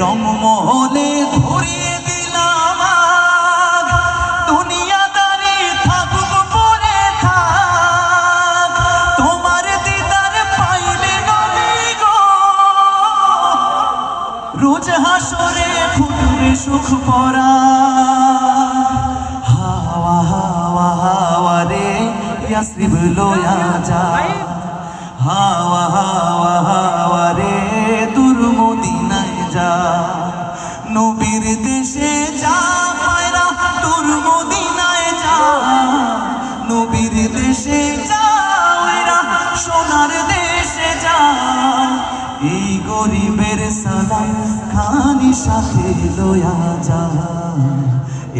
রংমহলে ধরিয়ে দিলাম। দুনিয়াদারি থাকুক পরে থাক। তোমার দিদার পাইলে গো। রোজ হাসরে ফুটবে সুখ পরা। হাওয়া হাওয়া হাওয়া রে, ইয়াসরিব লয়া যা। হাওয়া হাওয়া সাথে লয়া যা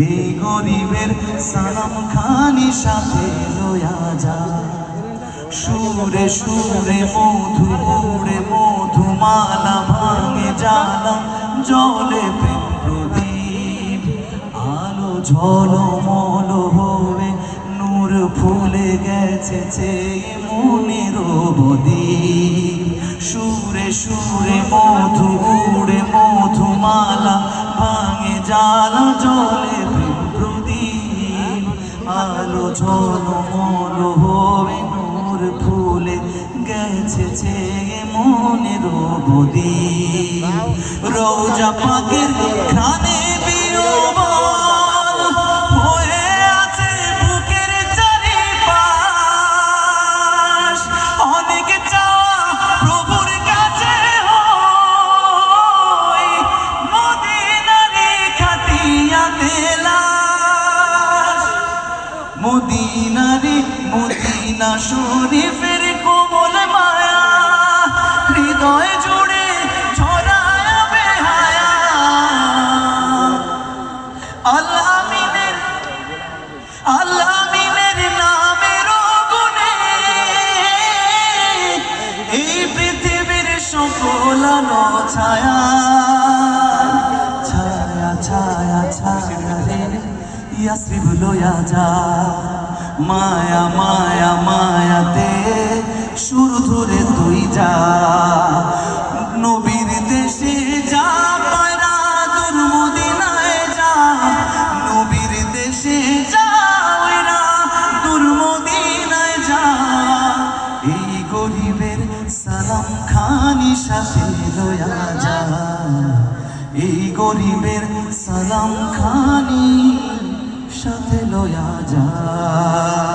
এই গরিবের সালাম খানি সাথে লয়া যা সুরে সুরে মধু পুরে মধুমালা ভাঙে জালা জলে প্রেম প্রদীপ, আলো ঝলমল হয়ে নূর ফুলে গেছে চেয়ে মনের বদীপ। সুরে সুরে মধু মধুমালা ভাঙে জালা জলে প্রদীপ আলো ঝলমল হবে নূর ফুলে গেছে যে মনের বদি রৌজা পাখির খানে মদিনা শরীফের কোমল মায়া, হৃদয় জুড়ে ছড়ায় বেহায়া। আল্লাহ আমিনের আল্লাহ আমিনের নামের গুণে এই পৃথিবীর সকল ছায়া ছায়া ছায়া ছায়া রে, ইয়াসরিব লয়া যা। মায়া মায়া, মায়াতে সুর ধরে তুই যা। নবীর দেশে যা, পায়রা তোর মদিনায় যা। নবীর দেশে যা ওইরা তোর মদিনায় যা। এই গরিবের সালাম খানি সাথে লয়া যা। এই গরিবের সালাম খানি সাথে লয়া যা